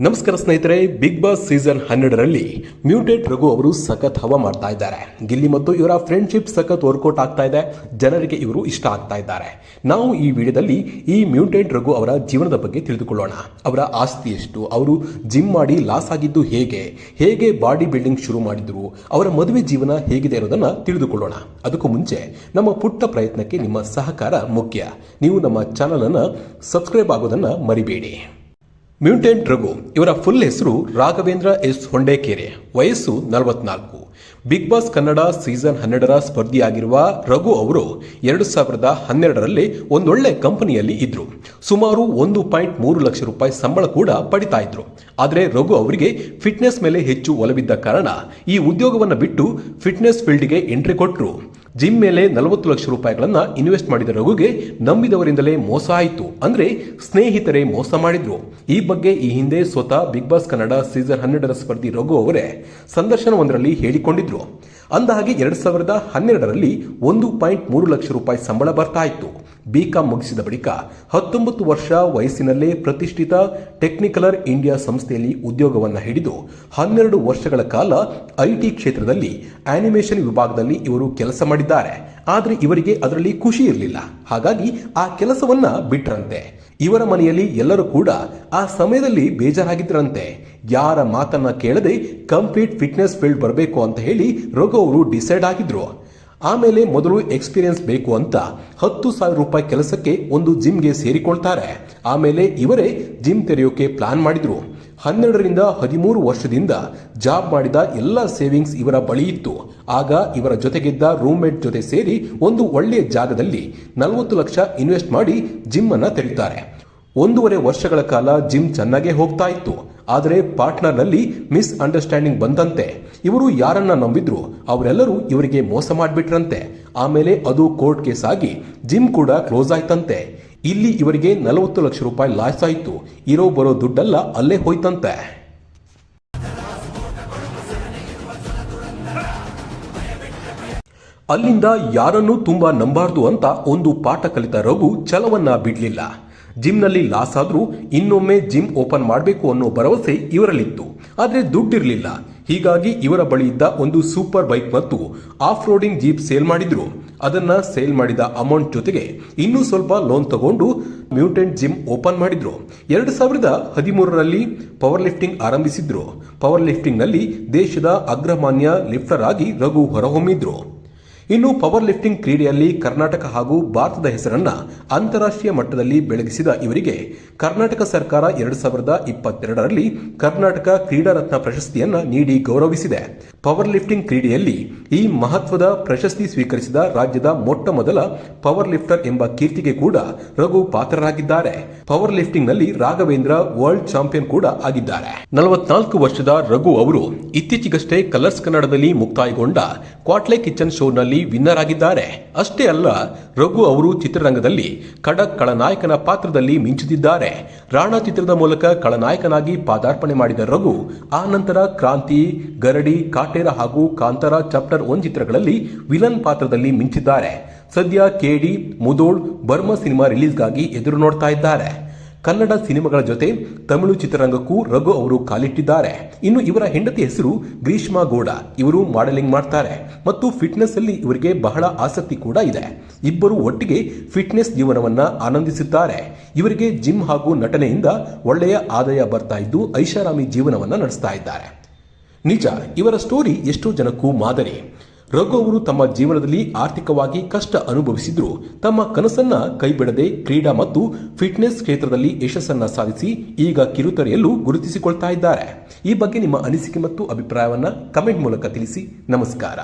ನಮಸ್ಕಾರ ಸ್ನೇಹಿತರೆ big boss season ಹನ್ನೆರಡರಲ್ಲಿ ಮ್ಯೂಟೆಡ್ ರಘು ಅವರು ಸಖತ್ ಹವಾ ಮಾಡ್ತಾ ಇದ್ದಾರೆ. ಗಿಲ್ಲಿ ಮತ್ತು ಇವರ ಫ್ರೆಂಡ್ಶಿಪ್ ಸಖತ್ ವರ್ಕೌಟ್ ಆಗ್ತಾ ಇದೆ. ಜನರಿಗೆ ಇವರು ಇಷ್ಟ ಆಗ್ತಾ ಇದ್ದಾರೆ. ನಾವು ಈ ವಿಡಿಯೋದಲ್ಲಿ ಈ ಮ್ಯೂಟೆಡ್ ರಘು ಅವರ ಜೀವನದ ಬಗ್ಗೆ ತಿಳಿದುಕೊಳ್ಳೋಣ. ಅವರ ಆಸ್ತಿ ಎಷ್ಟು? ಅವರು ಜಿಮ್ ಮಾಡಿ ಲಾಸ್ ಆಗಿದ್ದು ಹೇಗೆ? ಹೇಗೆ ಬಾಡಿ ಬಿಲ್ಡಿಂಗ್ ಶುರು ಮಾಡಿದ್ರು? ಅವರ ಮದುವೆ ಜೀವನ ಹೇಗಿದೆ ಅನ್ನೋದನ್ನ ತಿಳಿದುಕೊಳ್ಳೋಣ. ಅದಕ್ಕೂ ಮುಂಚೆ ನಮ್ಮ ಪುಟ್ಟ ಪ್ರಯತ್ನಕ್ಕೆ ನಿಮ್ಮ ಸಹಕಾರ ಮುಖ್ಯ. ನೀವು ನಮ್ಮ ಚಾನಲನ್ನು ಸಬ್ಸ್ಕ್ರೈಬ್ ಆಗೋದನ್ನ ಮರಿಬೇಡಿ. ಮ್ಯೂಟೆಂಟ್ ರಘು ಇವರ ಫುಲ್ ಹೆಸರು ರಾಘವೇಂದ್ರ ಎಸ್ ಹೊಂಡೇಕೆರೆ. ವಯಸ್ಸು ನಲವತ್ನಾಲ್ಕು. ಬಿಗ್ ಬಾಸ್ ಕನ್ನಡ ಸೀಸನ್ ಹನ್ನೆರಡರ ಸ್ಪರ್ಧಿಯಾಗಿರುವ ರಘು ಅವರು ಎರಡು ಸಾವಿರದ ಹನ್ನೆರಡರಲ್ಲಿ ಒಂದೊಳ್ಳೆ ಕಂಪನಿಯಲ್ಲಿ ಇದ್ರು. ಸುಮಾರು ಒಂದು ಪಾಯಿಂಟ್ ಮೂರು ಲಕ್ಷ ರೂಪಾಯಿ ಸಂಬಳ ಕೂಡ ಪಡಿತಾ ಇದ್ರು. ಆದರೆ ರಘು ಅವರಿಗೆ ಫಿಟ್ನೆಸ್ ಮೇಲೆ ಹೆಚ್ಚು ಒಲವಿದ್ದ ಕಾರಣ ಈ ಉದ್ಯೋಗವನ್ನು ಬಿಟ್ಟು ಫಿಟ್ನೆಸ್ ಫೀಲ್ಡ್ಗೆ ಎಂಟ್ರಿ ಕೊಟ್ಟರು ಜಿಮ್ ಮೇಲೆ ನಲವತ್ತು ಲಕ್ಷ ರೂಪಾಯಿಗಳನ್ನ ಇನ್ವೆಸ್ಟ್ ಮಾಡಿದ ರಘುಗೆ ನಂಬಿದವರಿಂದಲೇ ಮೋಸ ಆಯಿತು ಅಂದ್ರೆ ಸ್ನೇಹಿತರೇ ಮೋಸ ಮಾಡಿದ್ರು. ಈ ಬಗ್ಗೆ ಈ ಹಿಂದೆ ಸ್ವತಃ ಬಿಗ್ ಬಾಸ್ ಕನ್ನಡ ಸೀಸನ್ ಹನ್ನೆರಡರ ಸ್ಪರ್ಧಿ ರಘು ಅವರೇ ಸಂದರ್ಶನವೊಂದರಲ್ಲಿ ಹೇಳಿಕೊಂಡಿದ್ರು. ಅಂದಹಾಗೆ ಎರಡು ಸಾವಿರದ ಹನ್ನೆರಡರಲ್ಲಿ ಒಂದು ಪಾಯಿಂಟ್ ಮೂರು ಲಕ್ಷ ರೂಪಾಯಿ ಸಂಬಳ ಬರ್ತಾ ಇತ್ತು ಬಿಕಾಂ ಮುಗಿಸಿದ ಬಳಿಕ ಹತ್ತೊಂಬತ್ತು ವರ್ಷ ವಯಸ್ಸಿನಲ್ಲೇ ಪ್ರತಿಷ್ಠಿತ ಟೆಕ್ನಿಕಲರ್ ಇಂಡಿಯಾ ಸಂಸ್ಥೆಯಲ್ಲಿ ಉದ್ಯೋಗವನ್ನು ಹಿಡಿದು ಹನ್ನೆರಡು ವರ್ಷಗಳ ಕಾಲ ಐಟಿ ಕ್ಷೇತ್ರದಲ್ಲಿ ಆನಿಮೇಷನ್ ವಿಭಾಗದಲ್ಲಿ ಇವರು ಕೆಲಸ ಮಾಡಿದ್ದಾರೆ. ಆದರೆ ಇವರಿಗೆ ಅದರಲ್ಲಿ ಖುಷಿ ಇರಲಿಲ್ಲ. ಹಾಗಾಗಿ ಆ ಕೆಲಸವನ್ನ ಬಿಟ್ರಂತೆ. ಇವರ ಮನೆಯಲ್ಲಿ ಎಲ್ಲರೂ ಕೂಡ ಆ ಸಮಯದಲ್ಲಿ ಬೇಜಾರಾಗಿದ್ದರಂತೆ. ಯಾರ ಮಾತನ್ನ ಕೇಳದೆ ಕಂಪ್ಲೀಟ್ ಫಿಟ್ನೆಸ್ ಫೀಲ್ಡ್ ಬರಬೇಕು ಅಂತ ಹೇಳಿ ರಘು ಅವರು ಡಿಸೈಡ್ ಆಗಿದ್ರು. ಆಮೇಲೆ ಮೊದಲು ಎಕ್ಸ್ಪೀರಿಯನ್ಸ್ ಬೇಕು ಅಂತ ಹತ್ತು ಸಾವಿರ ರೂಪಾಯಿ ಕೆಲಸಕ್ಕೆ ಒಂದು ಜಿಮ್ಗೆ ಸೇರಿಕೊಳ್ತಾರೆ. ಆಮೇಲೆ ಇವರೇ ಜಿಮ್ ತೆರೆಯೋಕೆ ಪ್ಲಾನ್ ಮಾಡಿದ್ರು. ಹನ್ನೆರಡರಿಂದ ಹದಿಮೂರು ವರ್ಷದಿಂದ ಜಾಬ್ ಮಾಡಿದ ಎಲ್ಲ ಸೇವಿಂಗ್ಸ್ ಇವರ ಬಳಿ ಇತ್ತು. ಆಗ ಇವರ ಜೊತೆಗಿದ್ದ ರೂಮ್ಮೇಟ್ ಜೊತೆ ಸೇರಿ ಒಂದು ಒಳ್ಳೆಯ ಜಾಗದಲ್ಲಿ ನಲವತ್ತು ಲಕ್ಷ ಇನ್ವೆಸ್ಟ್ ಮಾಡಿ ಜಿಮ್ ಅನ್ನ ತೆರೀತಾರೆ. ಒಂದೂವರೆ ವರ್ಷಗಳ ಕಾಲ ಜಿಮ್ ಚೆನ್ನಾಗೇ ಹೋಗ್ತಾ ಇತ್ತು. ಆದರೆ ಪಾರ್ಟ್ನರ್ನಲ್ಲಿ ಮಿಸ್ ಅಂಡರ್ಸ್ಟ್ಯಾಂಡಿಂಗ್ ಬಂದಂತೆ ಇವರು ಯಾರನ್ನ ನಂಬಿದ್ರು ಅವರೆಲ್ಲರೂ ಇವರಿಗೆ ಮೋಸ ಮಾಡಿಬಿಟ್ರಂತೆ. ಆಮೇಲೆ ಅದು ಕೋರ್ಟ್ ಕೇಸ್ ಆಗಿ ಜಿಮ್ ಕೂಡ ಕ್ಲೋಸ್ ಆಯ್ತಂತೆ. ಇಲ್ಲಿ ಇವರಿಗೆ ನಲವತ್ತು ಲಕ್ಷ ರೂಪಾಯಿ ಲಾಸ್ ಆಯಿತು. ಇರೋ ಬರೋ ದುಡ್ಡೆಲ್ಲ ಅಲ್ಲೇ ಹೋಯ್ತಂತೆ. ಅಲ್ಲಿಂದ ಯಾರನ್ನೂ ತುಂಬಾ ನಂಬಾರ್ದು ಅಂತ ಒಂದು ಪಾಠ ಕಲಿತ ರಘು ಛಲವನ್ನ ಬಿಡಲಿಲ್ಲ. ಜಿಮ್ನಲ್ಲಿ ಲಾಸ್ ಆದರೂ ಇನ್ನೊಮ್ಮೆ ಜಿಮ್ ಓಪನ್ ಮಾಡಬೇಕು ಅನ್ನೋ ಭರವಸೆ ಇವರಲ್ಲಿತ್ತು. ಆದರೆ ದುಡ್ಡಿರಲಿಲ್ಲ. ಹೀಗಾಗಿ ಇವರ ಬಳಿ ಇದ್ದ ಒಂದು ಸೂಪರ್ ಬೈಕ್ ಮತ್ತು ಆಫ್ ರೋಡಿಂಗ್ ಜೀಪ್ ಸೇಲ್ ಮಾಡಿದ್ರು. ಅದನ್ನ ಸೇಲ್ ಮಾಡಿದ ಅಮೌಂಟ್ ಜೊತೆಗೆ ಇನ್ನೂ ಸ್ವಲ್ಪ ಲೋನ್ ತಗೊಂಡು ಮ್ಯೂಟೆಂಟ್ ಜಿಮ್ ಓಪನ್ ಮಾಡಿದ್ರು. ಎರಡು ಸಾವಿರದ ಹದಿಮೂರರಲ್ಲಿ ಪವರ್ ಲಿಫ್ಟಿಂಗ್ ಆರಂಭಿಸಿದ್ರು. ಪವರ್ ಲಿಫ್ಟಿಂಗ್ನಲ್ಲಿ ದೇಶದ ಅಗ್ರಮಾನ್ಯ ಲಿಫ್ಟರ್ ಆಗಿ ರಘು ಹೊರಹೊಮ್ಮಿದ್ರು. ಇನ್ನು ಪವರ್ ಲಿಫ್ಟಿಂಗ್ ಕ್ರೀಡೆಯಲ್ಲಿ ಕರ್ನಾಟಕ ಹಾಗೂ ಭಾರತದ ಹೆಸರನ್ನ ಅಂತಾರಾಷ್ಟ್ರೀಯ ಮಟ್ಟದಲ್ಲಿ ಬೆಳಗಿಸಿದ ಇವರಿಗೆ ಕರ್ನಾಟಕ ಸರ್ಕಾರ ಎರಡು ಸಾವಿರದ ಇಪ್ಪತ್ತೆರಡರಲ್ಲಿ ಕರ್ನಾಟಕ ಕ್ರೀಡಾ ರತ್ನ ಪ್ರಶಸ್ತಿಯನ್ನ ನೀಡಿ ಗೌರವಿಸಿದೆ. ಪವರ್ ಲಿಫ್ಟಿಂಗ್ ಕ್ರೀಡೆಯಲ್ಲಿ ಈ ಮಹತ್ವದ ಪ್ರಶಸ್ತಿ ಸ್ವೀಕರಿಸಿದ ರಾಜ್ಯದ ಮೊಟ್ಟ ಮೊದಲ ಪವರ್ ಲಿಫ್ಟರ್ ಎಂಬ ಕೀರ್ತಿಗೆ ಕೂಡ ರಘು ಪಾತ್ರರಾಗಿದ್ದಾರೆ. ಪವರ್ ಲಿಫ್ಟಿಂಗ್ನಲ್ಲಿ ರಾಘವೇಂದ್ರ ವರ್ಲ್ಡ್ ಚಾಂಪಿಯನ್ ಕೂಡ ಆಗಿದ್ದಾರೆ. ನಲವತ್ನಾಲ್ಕು ವರ್ಷದ ರಘು ಅವರು ಇತ್ತೀಚೆಗಷ್ಟೇ ಕಲರ್ಸ್ ಕನ್ನಡದಲ್ಲಿ ಮುಕ್ತಾಯಗೊಂಡ ಕ್ವಾಟ್ಲೆ ಕಿಚನ್ ಶೋನಲ್ಲಿ ವಿನ್ನರ್ ಆಗಿದ್ದಾರೆ ಅಷ್ಟೇ ಅಲ್ಲ, ರಘು ಅವರು ಚಿತ್ರರಂಗದಲ್ಲಿ ಖಡಕ್ ಕಳನಾಯಕನ ಪಾತ್ರದಲ್ಲಿ ಮಿಂಚುತ್ತಿದ್ದಾರೆ ರಾಣಾ ಚಿತ್ರದ ಮೂಲಕ ಖಳನಾಯಕನಾಗಿ ಪಾದಾರ್ಪಣೆ ಮಾಡಿದ ರಘು, ಆ ನಂತರ ಕ್ರಾಂತಿ, ಗರಡಿ ಕಾಟೇರ ಹಾಗೂ ಕಾಂತಾರ ಚಾಪ್ಟರ್ ಒನ್ ಚಿತ್ರಗಳಲ್ಲಿ ವಿಲನ್ ಪಾತ್ರದಲ್ಲಿ ಮಿಂಚಿದ್ದಾರೆ. ಸದ್ಯ ಕೆಡಿ ಮುದೋಳ್ ಬರ್ಮಾ ಸಿನಿಮಾ ರಿಲೀಸ್ಗಾಗಿ ಎದುರು ನೋಡ್ತಾ ಇದ್ದಾರೆ. ಕನ್ನಡ ಸಿನಿಮಾಗಳ ಜೊತೆ ತಮಿಳು ಚಿತ್ರರಂಗಕ್ಕೂ ರಘು ಅವರು ಕಾಲಿಟ್ಟಿದ್ದಾರೆ. ಇನ್ನು ಇವರ ಹೆಂಡತಿ ಹೆಸರು ಗ್ರೀಷ್ಮಾ ಗೌಡ. ಇವರು ಮಾಡೆಲಿಂಗ್ ಮಾಡ್ತಾರೆ. ಮತ್ತು ಫಿಟ್ನೆಸ್ ಅಲ್ಲಿ ಇವರಿಗೆ ಬಹಳ ಆಸಕ್ತಿ ಕೂಡ ಇದೆ. ಇಬ್ಬರು ಒಟ್ಟಿಗೆ ಫಿಟ್ನೆಸ್ ಜೀವನವನ್ನ ಆನಂದಿಸುತ್ತಾರೆ ಇವರಿಗೆ ಜಿಮ್ ಹಾಗೂ ನಟನೆಯಿಂದ ಒಳ್ಳೆಯ ಆದಾಯ ಬರ್ತಾ ಇದ್ದು ಐಷಾರಾಮಿ ಜೀವನವನ್ನ ನಡೆಸ್ತಾ ಇದ್ದಾರೆ. ನಿಜ, ಇವರ ಸ್ಟೋರಿ ಎಷ್ಟೋ ಜನಕ್ಕೂ ಮಾದರಿ. ರಘು ಅವರು ತಮ್ಮ ಜೀವನದಲ್ಲಿ ಆರ್ಥಿಕವಾಗಿ ಕಷ್ಟ ಅನುಭವಿಸಿದ್ರು. ತಮ್ಮ ಕನಸನ್ನ ಕೈಬಿಡದೆ ಕ್ರೀಡಾ ಮತ್ತು ಫಿಟ್ನೆಸ್ ಕ್ಷೇತ್ರದಲ್ಲಿ ಯಶಸ್ಸನ್ನ ಸಾಧಿಸಿ ಈಗ ಕಿರುತೆರೆಯಲ್ಲೂ ಗುರುತಿಸಿಕೊಳ್ತಾ ಇದ್ದಾರೆ. ಈ ಬಗ್ಗೆ ನಿಮ್ಮ ಅನಿಸಿಕೆ ಮತ್ತು ಅಭಿಪ್ರಾಯವನ್ನ ಕಮೆಂಟ್ ಮೂಲಕ ತಿಳಿಸಿ. ನಮಸ್ಕಾರ.